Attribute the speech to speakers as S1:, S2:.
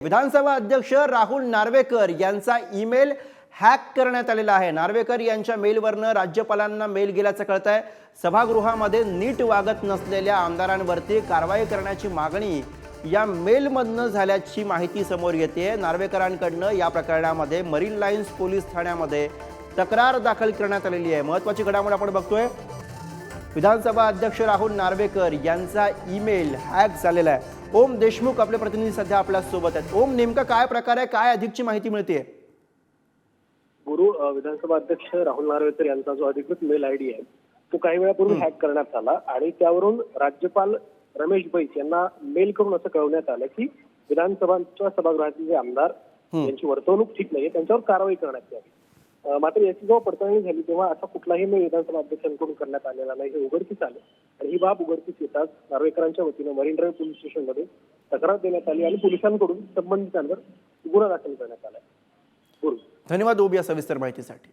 S1: विधानसभा अध्यक्ष राहुल नार्वेकर यांचा email hack करण्यात आलेला आहे. नार्वेकर यांच्या मेलवरनं राज्यपालांना मेल गेल्याचं कळत आहे सभागृहामध्ये नीट वागत नसलेल्या आमदारांवरती कारवाई करण्याची मागणी या मेलमधनं झाल्याची माहिती समोर येते नार्वेकरांकडनं या प्रकरणामध्ये मरीन लाईन्स पोलीस ठाण्यामध्ये तक्रार दाखल करण्यात आलेली आहे. महत्त्वाची घडामोड आपण बघतोय. विधानसभा अध्यक्ष राहुल नार्वेकर यांचा ईमेल हॅक झालेला आहे. ओम देशमुख आपले प्रतिनिधी सध्या आपल्यासोबत आहेत. ओम नेमका काय प्रकार आहे? काय अधिकची माहिती मिळते?
S2: गुरु विधानसभा अध्यक्ष राहुल नार्वेकर यांचा जो अधिकृत मेल आयडी आहे तो काही वेळापूर्वी हॅक करण्यात आला आणि त्यावरून राज्यपाल रमेश बैस यांना मेल करून असं कळवण्यात आलं की विधानसभांच्या सभागृहातील जे आमदार यांची वर्तवणूक ठीक नाहीये त्यांच्यावर कारवाई करण्यात यावी. मात्र याची जेव्हा पडताळणी झाली तेव्हा असा कुठलाही मेल विधानसभा अध्यक्षांकडून करण्यात आलेला नाही. हे उघडकीस आले. आणि ही बाब उघडकीस येताच नार्वेकरांच्या वतीनं मरीन ड्राईव्ह पोलीस स्टेशनमध्ये तक्रार देण्यात आली आणि पोलिसांकडून संबंधितांवर गुन्हा दाखल करण्यात आलाय गुरु.
S1: धन्यवाद ओम या सविस्तर माहितीसाठी.